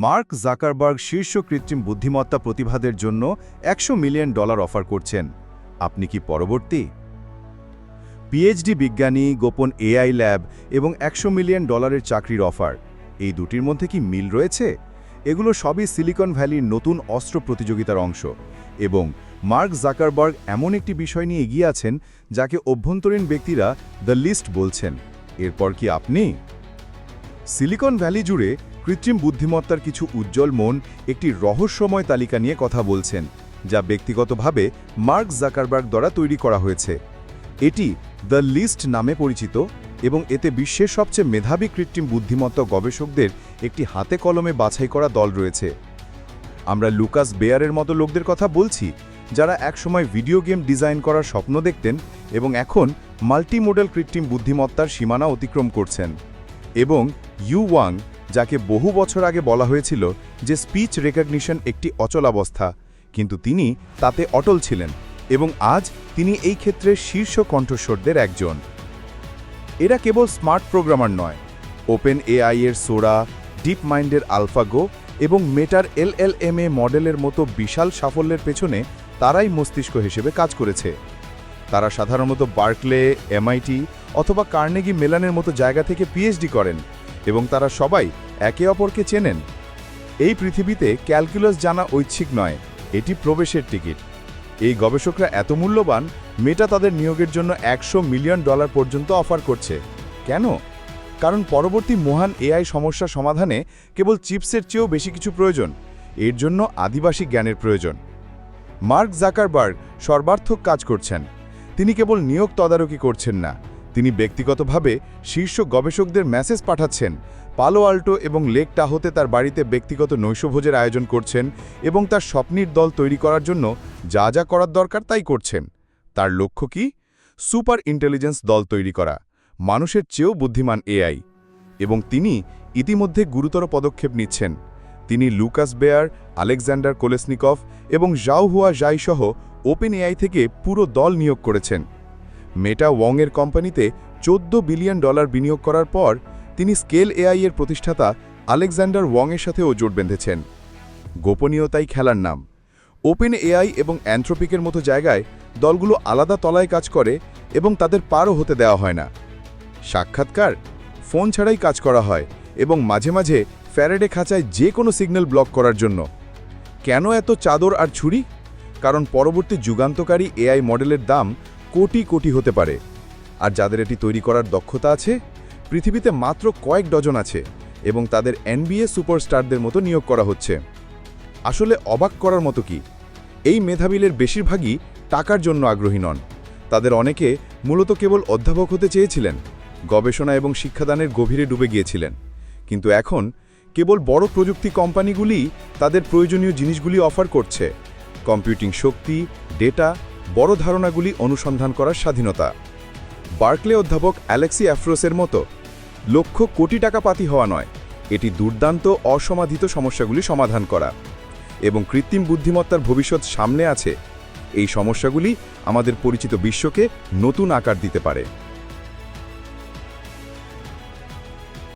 Mark Zuckerberg শীর্ষ কৃত্রিম বুদ্ধিমত্তা প্রতিভাদের জন্য একশো মিলিয়ন ডলার অফার করছেন। আপনি কি পরবর্তী? পিএইচডি বিজ্ঞানী, গোপন এআই ল্যাব এবং একশো মিলিয়ন ডলারের চাকরির অফার। এই দুটির মধ্যে কি মিল রয়েছে? এগুলো সবই সিলিকন ভ্যালির নতুন অস্ত্র প্রতিযোগিতার অংশ এবং মার্ক জাকারবার্গ এমন একটি বিষয় নিয়ে এগিয়ে আছেন যাকে অভ্যন্তরীণ ব্যক্তিরা দ্য লিস্ট বলছেন। এরপর কি আপনি? সিলিকন ভ্যালি জুড়ে কৃত্রিম বুদ্ধিমত্তার কিছু উজ্জ্বল মন একটি রহস্যময় তালিকা নিয়ে কথা বলছেন, যা ব্যক্তিগতভাবে মার্ক জাকারবার্গ দ্বারা তৈরি করা হয়েছে। এটি দ্য লিস্ট নামে পরিচিত এবং এতে বিশ্বের সবচেয়ে মেধাবী কৃত্রিম বুদ্ধিমত্তা গবেষকদের একটি হাতে কলমে বাছাই করা দল রয়েছে। আমরা লুকাস বেয়ারের মতো লোকদের কথা বলছি, যারা একসময় ভিডিও গেম ডিজাইন করার স্বপ্ন দেখতেন এবং এখন মাল্টিমোডেল কৃত্রিম বুদ্ধিমত্তার সীমানা অতিক্রম করছেন। এবং ইউ ওয়াং যাকে বহু বছর আগে বলা হয়েছিল যে স্পিচ রেকগনিশন একটি অচলাবস্থা কিন্তু তিনি তাতে অটল ছিলেন এবং আজ তিনি এই ক্ষেত্রে শীর্ষ কণ্ঠস্বরদের একজন। এরা কেবল স্মার্ট প্রোগ্রামার নয়। ওপেন এআই এর সোরা ডিপ মাইন্ডের আলফাগো এবং মেটার এলএলএমএ মডেলের মতো বিশাল সাফল্যের পেছনে তারাই মস্তিষ্ক হিসেবে কাজ করেছে। তারা সাধারণত বার্কলে, এমআইটি অথবা কার্নেগি মেলানের মতো জায়গা থেকে পিএইচডি করেন। এবং তারা সবাই একে অপরকে চেনেন। এই পৃথিবীতে ক্যালকুলাস জানা ঐচ্ছিক নয়, এটি প্রবেশের টিকিট। এই গবেষকরা এত মূল্যবান, মেটা তাদের নিয়োগের জন্য একশো মিলিয়ন ডলার পর্যন্ত অফার করছে। কেন? কারণ পরবর্তী মহান এআই সমস্যা সমাধানে কেবল চিপসের চেয়েও বেশি কিছু প্রয়োজন, এর জন্য আদিবাসী জ্ঞানের প্রয়োজন। মার্ক জাকারবার্গ সর্বার্থক কাজ করছেন। তিনি কেবল নিয়োগ তদারকি করছেন না। তিনি ব্যক্তিগতভাবে শীর্ষ গবেষকদের মেসেজ পাঠাচ্ছেন। পালো আল্টো এবং লেক টাহোতে তার বাড়িতে ব্যক্তিগত নৈশভোজের আয়োজন করছেন এবং তার স্বপ্নের দল তৈরি করার জন্য যা যা করার দরকার তাই করছেন। তার লক্ষ্য কি? সুপার ইন্টেলিজেন্স দল তৈরি করা, মানুষের চেয়েও বুদ্ধিমান এআই। এবং তিনি ইতিমধ্যে গুরুতর পদক্ষেপ নিচ্ছেন। তিনি লুকাস বেয়ার, আলেকজান্ডার কোলেসনিকভ এবং জাওহুয়া জাইসহ ওপেন এআই থেকে পুরো দল নিয়োগ করেছেন। মেটা ওয়ংয়ের কোম্পানিতে চোদ্দ বিলিয়ন ডলার বিনিয়োগ করার পর, তিনি স্কেল এআই এর প্রতিষ্ঠাতা আলেকজান্ডার ওয়ংয়ের সাথেও জোট বেঁধেছেন। গোপনীয়তাই খেলার নাম। ওপেন এআই এবং অ্যান্থ্রোপিকের মতো জায়গায় দলগুলো আলাদা তলায় কাজ করে এবং তাদের পারও হতে দেওয়া হয় না। সাক্ষাৎকার? ফোন ছাড়াই কাজ করা হয় এবং মাঝে মাঝে ফ্যারেডে খাঁচায় যে কোনো সিগন্যাল ব্লক করার জন্য। কেন এত চাদর আর ছুরি? কারণ পরবর্তী যুগান্তকারী এআই মডেলের দাম কোটি কোটি হতে পারে। আর যাদের এটি তৈরি করার দক্ষতা আছে, পৃথিবীতে মাত্র কয়েক ডজন আছে এবং তাদের এনবিএ সুপারস্টারদের মতো নিয়োগ করা হচ্ছে। আসলে অবাক করার মতো কি? এই মেধাবিলের বেশিরভাগই টাকার জন্য আগ্রহী নন। তাদের অনেকে মূলত কেবল অধ্যাপক হতে চেয়েছিলেন, গবেষণা এবং শিক্ষাদানের গভীরে ডুবে গিয়েছিলেন। কিন্তু এখন কেবল বড় প্রযুক্তি কোম্পানিগুলি তাদের প্রয়োজনীয় জিনিসগুলি অফার করছে। কম্পিউটিং শক্তি, ডেটা বড় ধারণাগুলি অনুসন্ধান করার স্বাধীনতা। বার্কলে অধ্যাপক অ্যালেক্সি অ্যাফ্রোসের মতো, লক্ষ কোটি টাকা পাতি হওয়া নয়, এটি দুর্দান্ত, অসমাধিত সমস্যাগুলি সমাধান করা এবং কৃত্রিম বুদ্ধিমত্তার ভবিষ্যৎ সামনে আছে। এই সমস্যাগুলি আমাদের পরিচিত বিশ্বকে নতুন আকার দিতে পারে।